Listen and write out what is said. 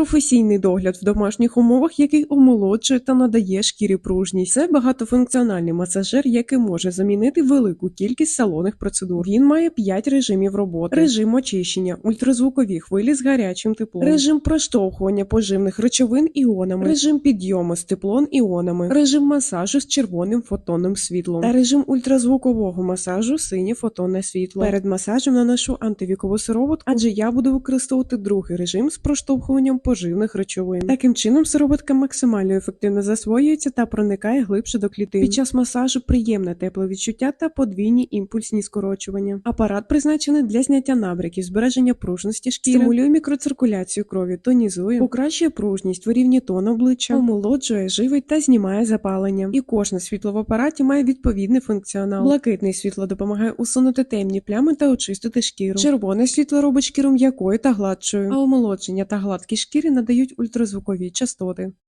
Професійний догляд в домашніх умовах, який омолоджує та надає шкірі пружність. Це багатофункціональний масажер, який може замінити велику кількість салонних процедур. Він має 5 режимів роботи: режим очищення, ультразвукові хвилі з гарячим теплом, режим проштовхування поживних речовин іонами, режим підйому з теплом іонами, режим масажу з червоним фотонним світлом та режим ультразвукового масажу синє фотонне світло. Перед масажем наношу антивікову сироватку, адже я буду використовувати другий режим з проштовхуванням поживних речовин. Таким чином, сироватка максимально ефективно засвоюється та проникає глибше до клітин. Під час масажу приємне тепле відчуття та подвійні імпульсні скорочування. Апарат призначений для зняття набряків, збереження пружності шкіри, стимулює мікроциркуляцію крові, тонізує, покращує пружність, вирівнює тон обличчя, омолоджує, живить та знімає запалення. І кожне світло в апараті має відповідний функціонал. Блакитне світло допомагає усунути темні плями та очистити шкіру. Червоне світло робить шкіру м'якою та гладшою, а омолодження та гладкість шкіри надають ультразвукові частоти.